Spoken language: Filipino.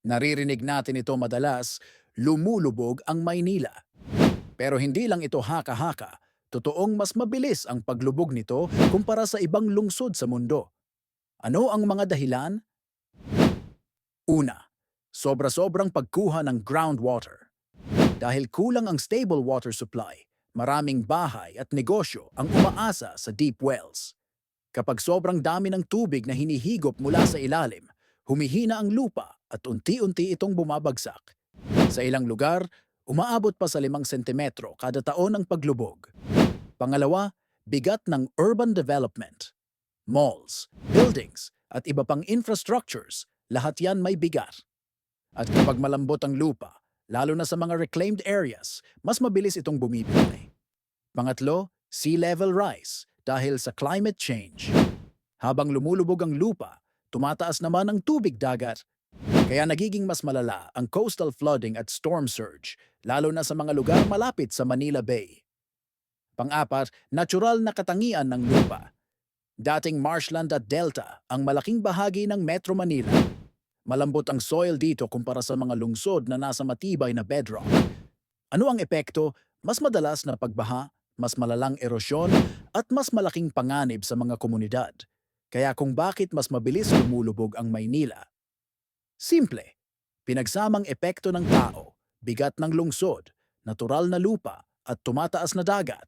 Naririnig natin ito madalas, lumulubog ang Maynila. Pero hindi lang ito haka-haka, totoong mas mabilis ang paglubog nito kumpara sa ibang lungsod sa mundo. Ano ang mga dahilan? Una, sobra-sobrang pagkuha ng groundwater. Dahil kulang ang stable water supply, maraming bahay at negosyo ang umaasa sa deep wells. Kapag sobrang dami ng tubig na hinihigop mula sa ilalim, humihina ang lupa at unti-unti itong bumabagsak. Sa ilang lugar, umaabot pa sa 5 sentimetro kada taon ang paglubog. Pangalawa, bigat ng urban development. Malls, buildings, at iba pang infrastructures, lahat yan may bigat. At kapag malambot ang lupa, lalo na sa mga reclaimed areas, mas mabilis itong bumibigay. Pangatlo, sea level rise dahil sa climate change. Habang lumulubog ang lupa, tumataas naman ang tubig dagat. Kaya nagiging mas malala ang coastal flooding at storm surge, lalo na sa mga lugar malapit sa Manila Bay. Pang-apat, natural na katangian ng lupa. Dating marshland at delta ang malaking bahagi ng Metro Manila. Malambot ang soil dito kumpara sa mga lungsod na nasa matibay na bedrock. Ano ang epekto? Mas madalas na pagbaha, mas malalang erosyon, at mas malaking panganib sa mga komunidad. Kaya kung bakit mas mabilis lumulubog ang Maynila. Simple, pinagsamang epekto ng tao, bigat ng lungsod, natural na lupa, at tumataas na dagat.